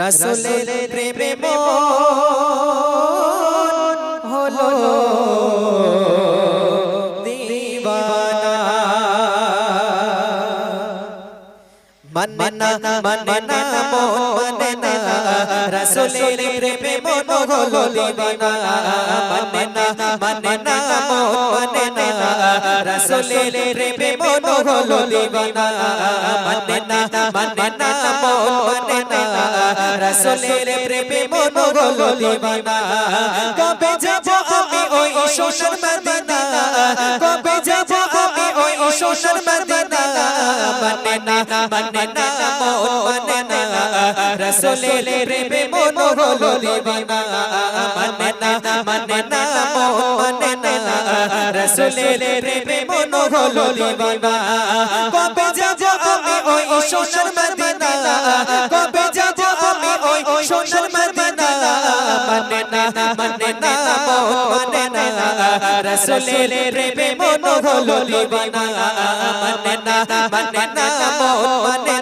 রাসূলের প্রেমে মন হলো দিবানা। মন মন মানে মন মানে না রাসূলের প্রেমে মন হলো দিওয়ানা মানে না মানে না মন মানে না রাসূলের প্রেমে মন হলো দিওয়ানা মানে না মানে না মন মানে না রাসূলের প্রেমে মন হলো দিওয়ানা কবে যাব আমি ওই সোনার মদিনা কবে যাব আমি ওই সোনার মদিনা মানে না মানে না মন মানে না রাসূলের প্রেমে মন হলো দিওয়ানা মানে না মানে না মন মানে না রাসূলের প্রেমে মন হলো দিওয়ানা কবে যাব আমি ওই সোনার মদিনা কবে যাব আমি ওই সোনার মদিনা মানে না মানে না মন মানে না রাসূলের প্রেমে মন হলো দিওয়ানা মানে না মানে না মন মানে না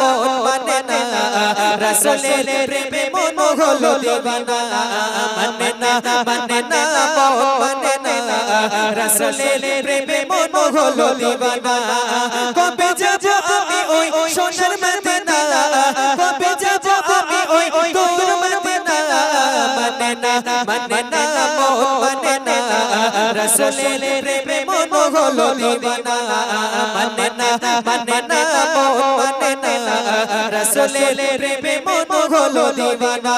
মন মানে না। রাসূলের প্রেমে মন হলো দিওয়ানা। মানে না মানে না, মন মানে না। রাসূলের প্রেমে মন হলো দিওয়ানা। কবে যাব আমি ওই সোনার মদিনা? কবে যাব আমি ওই তোর মদিনা? মানে না মানে না, মন মানে না। রাসূলের প্রেমে মন হলো দিওয়ানা। মানে না মানে না মন না রাসূলের প্রেমে মন হলো দিওয়ানা।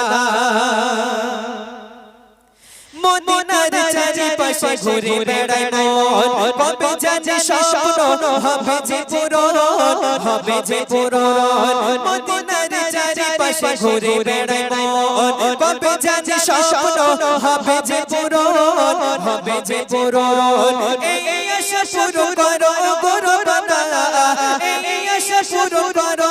মদিনার চারিপাশে ঘুরে বেড়াই মন। কবে জানি স্বপ্ন হবে যে পূরণ হবে যে পূরণ। মদিনার চারিপাশে ঘুরে বেড়াই মন। কবে জানি স্বপ্ন হবে যে পূরণ হবে যে পূরণ। এই আশা শুরু করো গুরু বানা এই আশা শুরু করো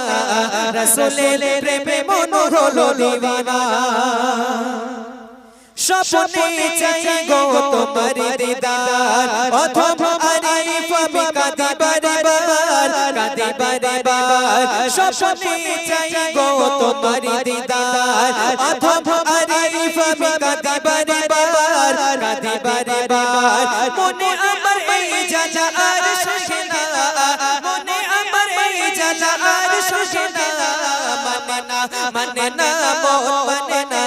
রাসূলের প্রেমে মন হলো দিওয়ানা চাই গো তোমার দিদার। অথবা আরিফ, আমি কাঁদি বারে বার কাঁদি বারে স্বপ্নে চাই গো তোমার দিদার। অথবা আরিফ, আমি কাঁদি বারে বার কাঁদি বারে বার মনে মানে না মানে মন না।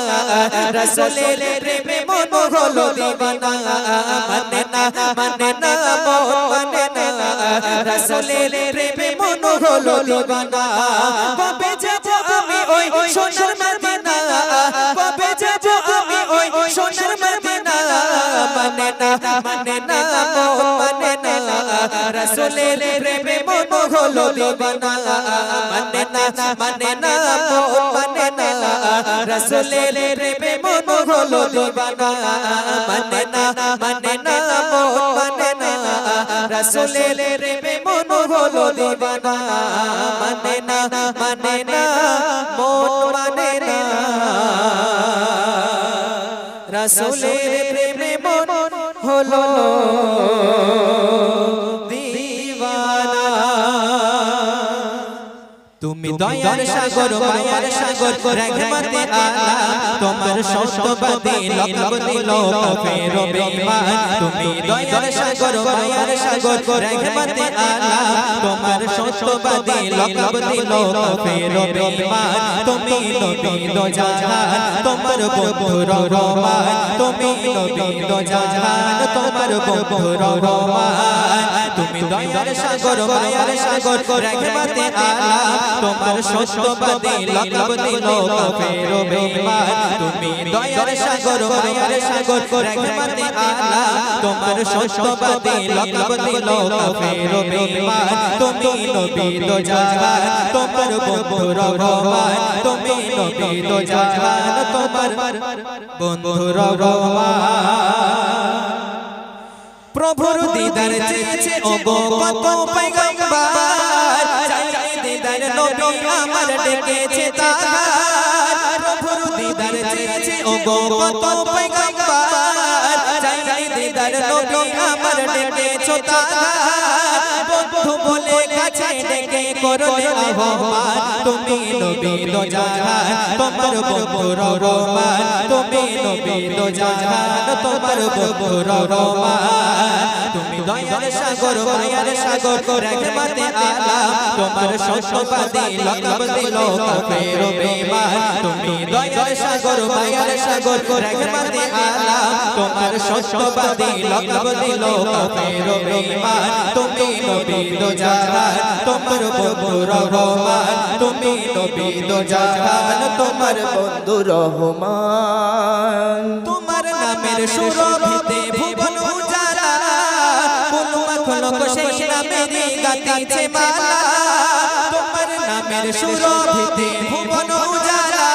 রাসূলের প্রেমে মন হলো দিবানা। মানে না মানে রাসূলের প্রেমে মন হলো দিওয়ানা কবে যাব আমি ওই সোনার মদিনা? কবে যাব আমি ওই সোনার মদিনা? মানে না মানে না, মন না। রাসূলের প্রেমে মন হলো দিওয়ানা মানে না মানে না, মন না। রাসূলের প্রেমে মন হলো দিওয়ানা মানে না মানে না, মন রাসূলের প্রেমে মন হলো দিবানা। মানে না মানে না, মন মানে না। রাসূলের প্রেমে মন হলো তুমি দয়ার সাগর মায়ার সাগর রহমতে আলা তোমার সত্যবাদী লকব দিল কাফের বেঈমান তুমি দয়ার সাগর মায়ার সাগর রহমতে আলা তোমার সত্যবাদী লকব দিল কাফের বেঈমান তুমি নবী দো জাহান তোমার বন্ধুর রহমান। তুমি নবী দো জাহান তোমার বন্ধুর রহমান, তুমি দয়ার সাগর, মায়ার সাগর রহমতে আলা তোমার সত্যবাদী লকব দিল কাফের বেঈমান তুমি দয়ার সাগর, মায়ার সাগর রহমতে আলা তোমার সত্যবাদী লকব দিল কাফের তুমি নবী দো জাহান তোমার বন্ধুর রহমান। তুমি নবী দো জাহান তোমার বন্ধুর রহমান। প্রভুর দিদার চেয়েছে ও গো কত পয়গম্বর চাই দিদার নবী আমার ডেকেছে তাহার। প্রভুর দিদার চেয়েছে ও গো কত পয়গম্বর চাই দিদার নবী আমার ডেকেছো তাহার। বন্ধু কাছে ডেকে করলে আহ্বান তুমি নবী দো জাহান তোমার বন্ধুর রহমান তুমি নবী দো জাহান তুমি দয়ার সাগর, মায়ার সাগর রহমতে আলা। তোমার সত্যবাদী লকব দিল কাফের বেঈমান তুমি দয়ার সাগর, মায়ার সাগর রহমতে আলা। তোমার সত্যবাদী লকব দিল কাফের বেঈমান তুমি নবী দো জাহান তোমার বন্ধুর রহমান। তুমি নবী দো জাহান, তোমার বন্ধু রহমান। তোমার নামের সুরভিতে গাতিছে মালা তোমার নামের সুরভিতে ভুবন উজালা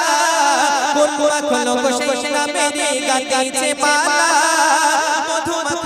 কোন মখলক সেই নামেরই গাতিছে মালা মধু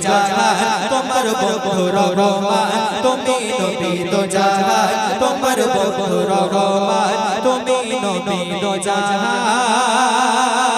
জাহান তোমার বন্ধুর রহমান তুমি নবী তো জাহান তোমার রহমান তুমি নবী তো জাহান